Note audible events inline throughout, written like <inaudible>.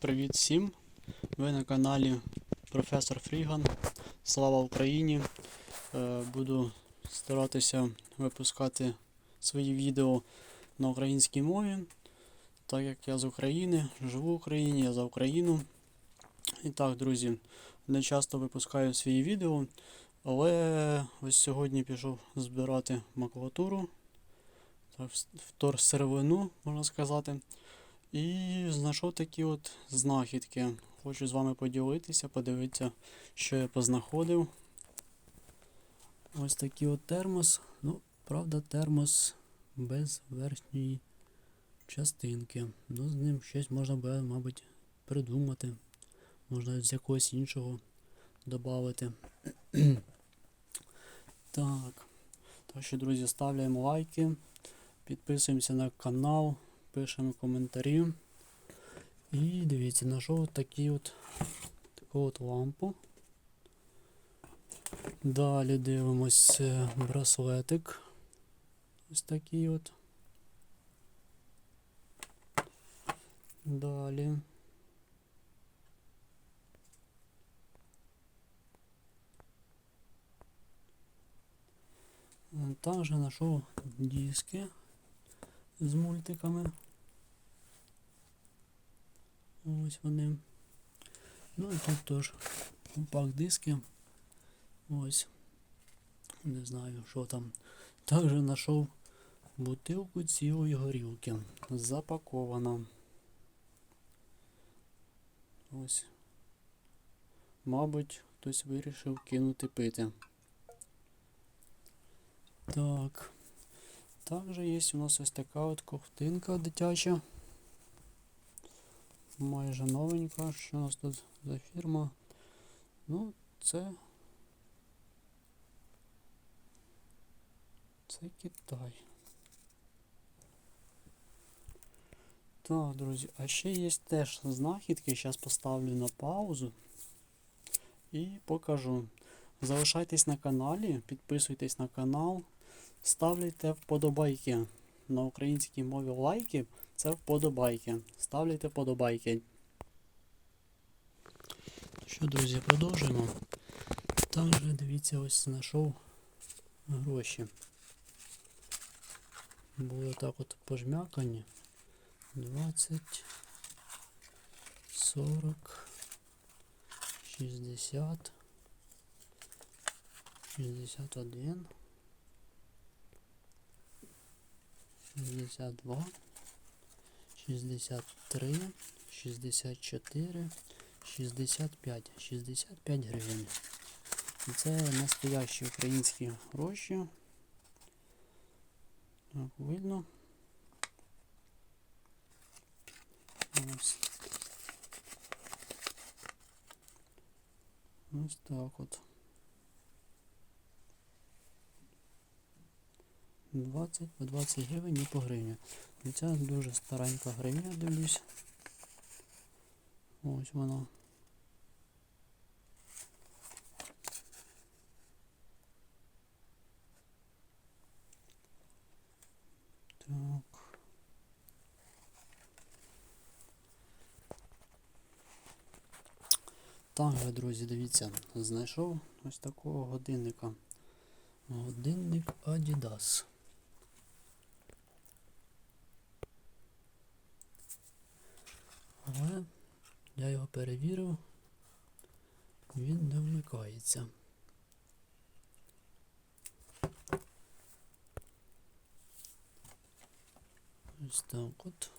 Привіт всім! Ви на каналі Професор Фріган. Слава Україні! Е, Буду старатися випускати свої відео на українській мові, так як я з України, живу в Україні, я за Україну. І так, друзі, не часто випускаю свої відео, але ось сьогодні пішов збирати макулатуру, так, вторсировину, можна сказати. І знайшов такі от знахідки. Хочу з вами поділитися, подивитися, що я познаходив. Ось такий от термос. Ну, правда, термос без верхньої частинки. Ну, з ним щось можна буде, мабуть, придумати. Можна з якогось іншого додати. <clears throat> так. Так що, друзі, ставляємо лайки, підписуємося на канал пишемо коментарі. І дивіться, знайшов такі от таку от лампу. Далі дивимось е, браслетик. Ось такий от. Далі. Е, Також знайшов диски з мультиками. Ось вони. Ну і тут теж компакт диски. Ось. Не знаю, що там. Також знайшов бутилку цілої горілки. Запакована. Ось. Мабуть, хтось вирішив кинути пити. Так. Також є у нас ось така от ковтинка дитяча. Майже новенька. Що у нас тут за фірма? Ну, це. Це Китай. Так, друзі, а ще є теж знахідки. Зараз поставлю на паузу і покажу. Залишайтесь на каналі, підписуйтесь на канал. Ставляйте вподобайки. На українській мові лайки це вподобайки. Ставляйте вподобайки. Що, друзі, продовжуємо. Також дивіться, ось знайшов гроші. Були так от пожмякані. 20, 40, 60, 61. 62, 63, 64, 65, 65 гривень. І це настоящі українські гроші. Так, видно. Ось. Ось так от. 20 по 20 гривень і по гривні. І ця дуже старенька гривня, дивлюсь. Ось вона. Так. Так, друзі, дивіться, знайшов ось такого годинника. Годинник Adidas. Але я його перевірив, він не вмикається. Ось так от.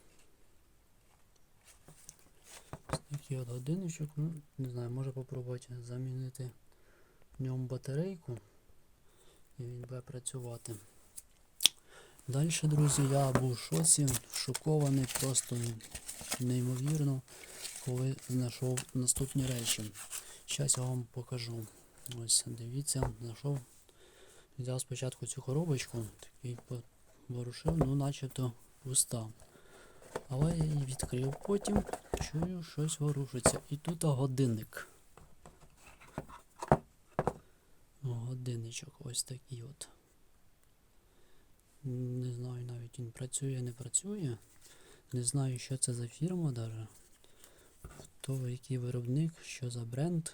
Ось такий от годинничок, ну, не знаю, може попробувати замінити в ньому батарейку і він буде працювати. Далі, друзі, я був в шокований просто неймовірно, коли знайшов наступні речі. Зараз я вам покажу. Ось, дивіться, знайшов. Взяв спочатку цю коробочку, такий ворушив, ну начебто пуста. Але я її відкрив потім, чую, щось ворушиться. І тут годинник. Годинничок ось такий от. Не знаю навіть він працює, не працює. Не знаю, що це за фірма даже. хто який виробник, що за бренд.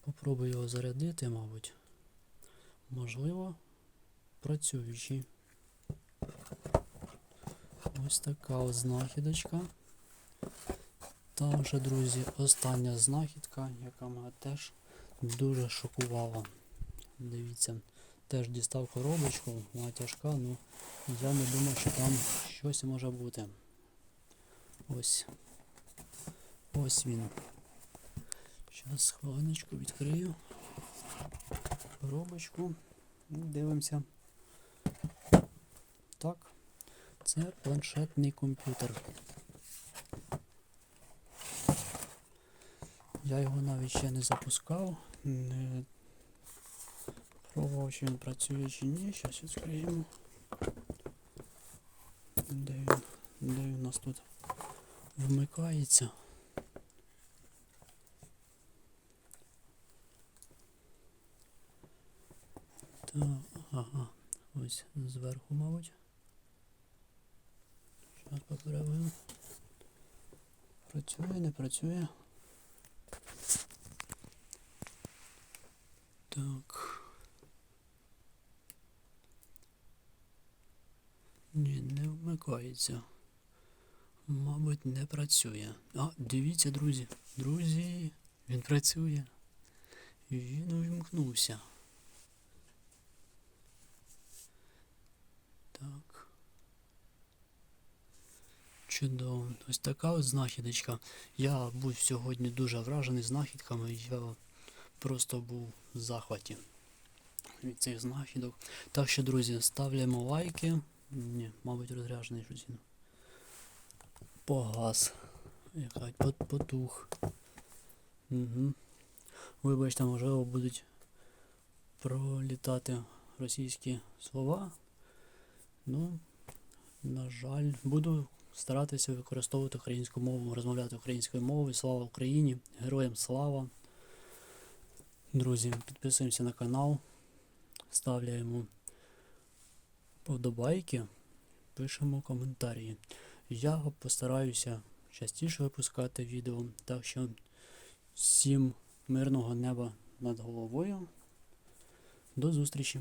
Попробую його зарядити, мабуть. Можливо, працюючий. Ось така от знахідочка. Та вже, друзі, остання знахідка, яка мене теж дуже шокувала. Дивіться, теж дістав коробочку, вона тяжка, ну я не думав, що там щось може бути. Ось. Ось він. Зараз хвилиночку відкрию. Коробочку. І дивимося. Так. Це планшетний комп'ютер. Я його навіть ще не запускав, пробував, чи він працює чи ні. Зараз відкриємо. Де він? Де він у нас тут вмикається? Так, ага, ось зверху, мабуть. Зараз поперевину. Працює, не працює. Так. Ні, не вмикається. Мабуть, не працює. А, дивіться, друзі. Друзі, він працює. Він увімкнувся. Так. Чудово. Ось така от знахідочка. Я був сьогодні дуже вражений знахідками. Я просто був в захваті від цих знахідок. Так що, друзі, ставляємо лайки. Ні, мабуть, розряджений щось він. Погас. Яка пот- потух. Угу. Вибачте, можливо, будуть пролітати російські слова. Ну, на жаль, буду старатися використовувати українську мову, розмовляти українською мовою. Слава Україні! Героям слава! Друзі, підписуємося на канал, ставляємо вподобайки, пишемо коментарі. Я постараюся частіше випускати відео, так що всім мирного неба над головою. До зустрічі!